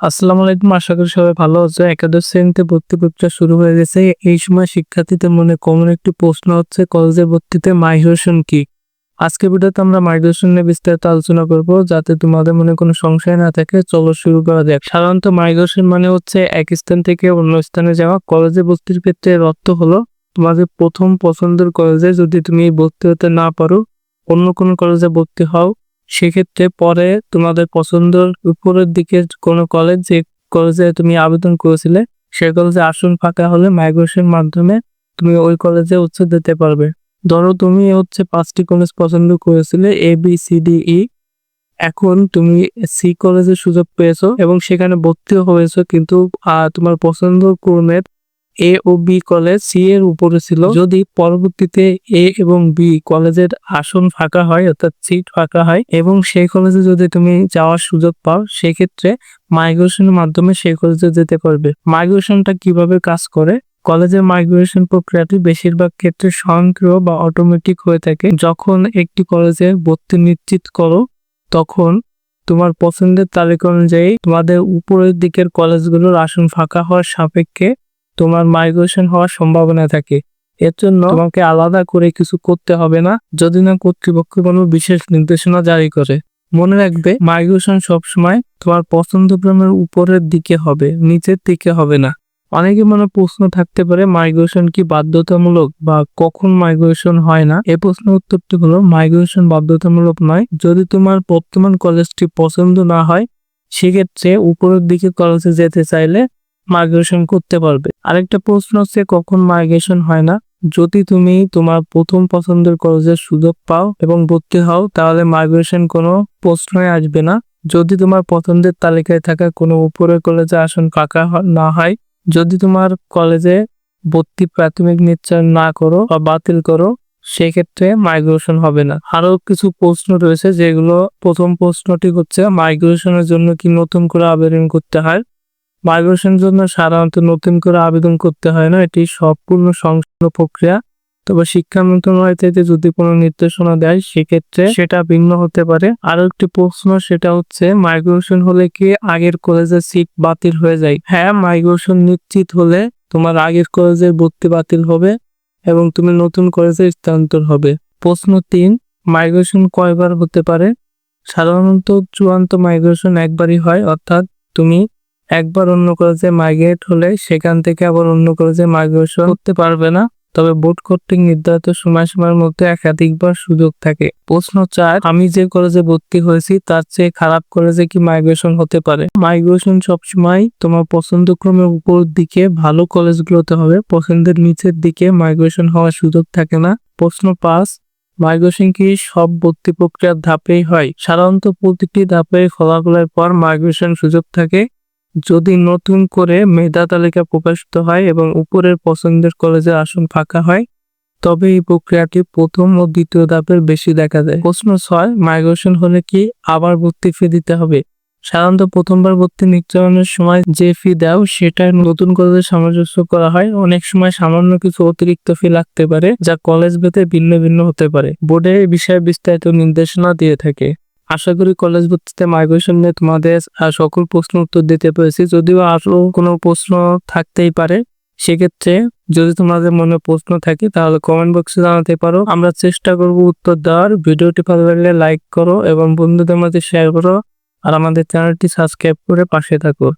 আসসালামু আলাইকুম, আশা করি সবাই ভালো আছে। একাদশ শ্রেণীতে ভর্তি প্রক্রিয়া শুরু হয়ে গেছে। এই সময় শিক্ষার্থীদের মনে কমন একটি প্রশ্ন হচ্ছে, কলেজে ভর্তিতে মাইগ্রেশন কি? আজকে ভিডিওতে আমরা মাইগ্রেশন নিয়ে বিস্তারিত আলোচনা করব, যাতে তোমাদের মনে কোনো সংশয় না থাকে। চলো শুরু করা যাক। সাধারণত মাইগ্রেশন মানে হচ্ছে এক স্থান থেকে অন্য স্থানে যাওয়া। কলেজে ভর্তির ক্ষেত্রে অর্থ হলো, তোমাদের প্রথম পছন্দের কলেজে যদি তুমি ভর্তি হতে না পারো, অন্য কোনো কলেজে ভর্তি হও। সেক্ষেত্রে পরে তোমাদের পছন্দের উপরের দিকে কোনো কলেজ যে কলেজে তুমি আবেদন করেছিলে, সে কলেজে আসন ফাঁকা হলে মাইগ্রেশন মাধ্যমে তুমি ওই কলেজে হচ্ছে দিতে পারবে। ধরো তুমি হচ্ছে পাঁচটি কলেজ পছন্দ করেছিলে A B C D E এখন তুমি সি কলেজে সুযোগ পেয়েছ এবং সেখানে ভর্তিও হয়েছো, কিন্তু তোমার পছন্দ ক্রমের এ ও বি কলেজ সি এর উপরে ছিল। যদি পরবর্তীতে এ এবং বি কলেজের আসন ফাঁকা হয়, অর্থাৎ সিট ফাঁকা হয়, এবং সেই কলেজে যদি তুমি যাওয়ার সুযোগ পাও, সেক্ষেত্রে মাইগ্রেশনের মাধ্যমে সেই কলেজে যেতে পারবে। মাইগ্রেশনটা কীভাবে কাজ করে? কলেজের মাইগ্রেশন প্রক্রিয়াটি বেশিরভাগ ক্ষেত্রে স্বয়ংক্রিয় বা অটোমেটিক হয়ে থাকে। যখন একটি কলেজে ভর্তি নিশ্চিত করো, তখন তোমার পছন্দের তালিকা অনুযায়ী তোমাদের উপরের দিকের কলেজগুলোর আসন ফাঁকা হওয়ার সাপেক্ষে তোমার মাইগ্রেশন হওয়ার সম্ভাবনা থাকে। এর জন্য তোমাকে আলাদা করে কিছু করতে হবে না, যদি না কর্তৃপক্ষ কোনো বিশেষ নির্দেশনা জারি করে। মনে রাখবে মাইগ্রেশন সবসময় তোমার পছন্দক্রমের উপরের দিকে হবে, নিচের দিকে হবে না। অনেকে মনে প্রশ্ন থাকতে পারে মাইগ্রেশন কি বাধ্যতামূলক বা কখন মাইগ্রেশন হয় না? এ প্রশ্নের উত্তরটি হলো মাইগ্রেশন বাধ্যতামূলক নয়। যদি তোমার বর্তমান কলেজটি পছন্দ না হয়, সেক্ষেত্রে উপরের দিকে কলেজে যেতে চাইলে মাইগ্রেশন করতে পারবে। আরেকটা প্রশ্ন হচ্ছে, কখন মাইগ্রেশন হয় না? যদি তুমি তোমার প্রথম পছন্দের কলেজের সুযোগ পাও এবং ভর্তি হও, তাহলে মাইগ্রেশন কোনো প্রশ্নই আসবে না। যদি তোমার পছন্দের তালিকায় থাকা কোনো উপরের কলেজে আসন ফাঁকা না হয়, যদি তোমার কলেজে ভর্তি প্রাথমিক নিশ্চয় না করো বা বাতিল করো, সেক্ষেত্রে মাইগ্রেশন হবে না। আরও কিছু প্রশ্ন রয়েছে, যেগুলো প্রথম প্রশ্নটি হচ্ছে মাইগ্রেশনের জন্য কি নতুন করে আবেদন করতে হয়? মাইগ্রেশনের জন্য সাধারণত নতুন করে আবেদন করতে হয় না, এটি সম্পূর্ণ সংশোধন প্রক্রিয়া। তবে শিক্ষা মন্ত্রণালয় যদি কোনো নির্দেশনা দেয়, সেক্ষেত্রে সেটা ভিন্ন হতে পারে। আরও একটি প্রশ্ন, সেটা হচ্ছে, মাইগ্রেশন হলে কি আগের কলেজের সিট বাতিল হয়ে যায়? হ্যাঁ মাইগ্রেশন নিশ্চিত হলে তোমার আগের কলেজের ভর্তি বাতিল হবে এবং তুমি নতুন কলেজে স্থানান্তর হবে। প্রশ্ন তিন, মাইগ্রেশন কয়বার হতে পারে? সাধারণত চূড়ান্ত মাইগ্রেশন একবারই হয়, অর্থাৎ তুমি একবার অন্য কলেজে মাইগ্রেট হলে সেখান থেকে আবার অন্য কলেজে মাইগ্রেশন করতে পারবে না। তবে বোর্ড কর্তৃক নির্ধারিত সময়সীমার মধ্যে একাধিকবার সুযোগ থাকে। প্রশ্ন চার, আমি যে কলেজে ভর্তি হয়েছি তার চেয়ে খারাপ কলেজে কি মাইগ্রেশন হতে পারে? মাইগ্রেশন সবসময় তোমার পছন্দক্রমের উপর দিকে, ভালো কলেজগুলোতে হবে। পছন্দের নিচের দিকে মাইগ্রেশন হওয়ার সুযোগ থাকে না। প্রশ্ন পাঁচ মাইগ্রেশন কি সব ভর্তি প্রক্রিয়ার ধাপেই হয়? সাধারণত প্রতিটি ধাপে ফলাফলের পর মাইগ্রেশন সুযোগ থাকে। যদি নতুন করে মেধা তালিকা প্রকাশিত হয় এবং উপরের পছন্দের কলেজে আসন ফাঁকা হয়, তবে এই প্রক্রিয়াটি প্রথম ও দ্বিতীয় ধাপের বেশি দেখা যায়। প্রশ্ন ছয়, মাইগ্রেশন হলে কি আবার ভর্তি ফি দিতে হবে? সাধারণত প্রথমবার ভর্তি নিশ্চয়নের সময় যে ফি দাও সেটা নতুন কলেজে সামঞ্জস্য করা হয়। অনেক সময় সামান্য কিছু অতিরিক্ত ফি লাগতে পারে, যা কলেজ ভেদে ভিন্ন ভিন্ন হতে পারে। বোর্ডে এই বিষয়ে বিস্তারিত নির্দেশনা দিয়ে থাকে। আশা করি কলেজ ভর্তিতে মাইগ্রেশন নিয়ে তোমাদের সকল প্রশ্ন উত্তর দিতে পেরেছি। যদিও আরও কোনো প্রশ্ন থাকতেই পারে, সেক্ষেত্রে যদি তোমাদের মনে প্রশ্ন থাকে, তাহলে কমেন্ট বক্সে জানাতে পারো। আমরা চেষ্টা করব উত্তর দেওয়ার। ভিডিওটি ভালো লাগলে লাইক করো এবং বন্ধুদের মধ্যে শেয়ার করো। আর আমাদের চ্যানেলটি সাবস্ক্রাইব করে পাশে থাকো।